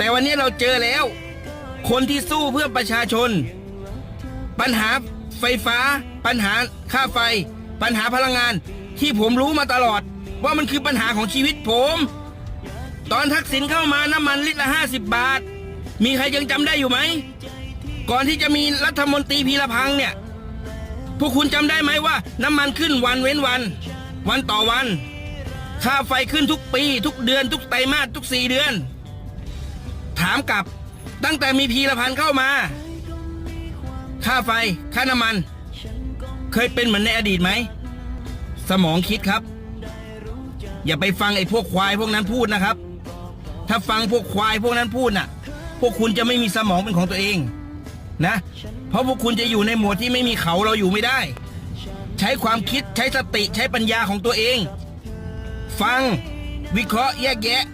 แต่วันนี้เราเจอแล้ว คนที่สู้เพื่อประชาชน ปัญหาไฟฟ้า ปัญหาค่าไฟ ปัญหาพลังงาน ที่ผมรู้มาตลอด ว่ามันคือปัญหาของชีวิตผม ตอนทักษิณเข้ามาน้ำมันลิตรละห้าสิบบาท มีใครยังจำได้อยู่ไหม ก่อนที่จะมีรัฐมนตรีพีรพังเนี่ย พวกคุณจำได้ไหมว่า น้ำมันขึ้นวันเว้นวัน วันต่อวัน ค่าไฟขึ้นทุกปี ทุกเดือน ทุกไตรมาสทุกสี่เดือน ถามกลับ ตั้งแต่มีพีรพันธ์เข้ามา ค่าไฟ ค่าน้ำมัน เคยเป็นเหมือนในอดีตไหม สมองคิดครับ อย่าไปฟังไอ้พวกควายพวกนั้นพูดนะครับ ถ้าฟังพวกควายพวกนั้นพูดน่ะ พวกคุณจะไม่มีสมองเป็นของตัวเองนะ เพราะพวกคุณจะอยู่ในหมวดที่ไม่มีเขาเราอยู่ไม่ได้ ใช้ความคิดใช้สติใช้ปัญญาของตัวเอง ฟัง วิเคราะห์แยกแยะ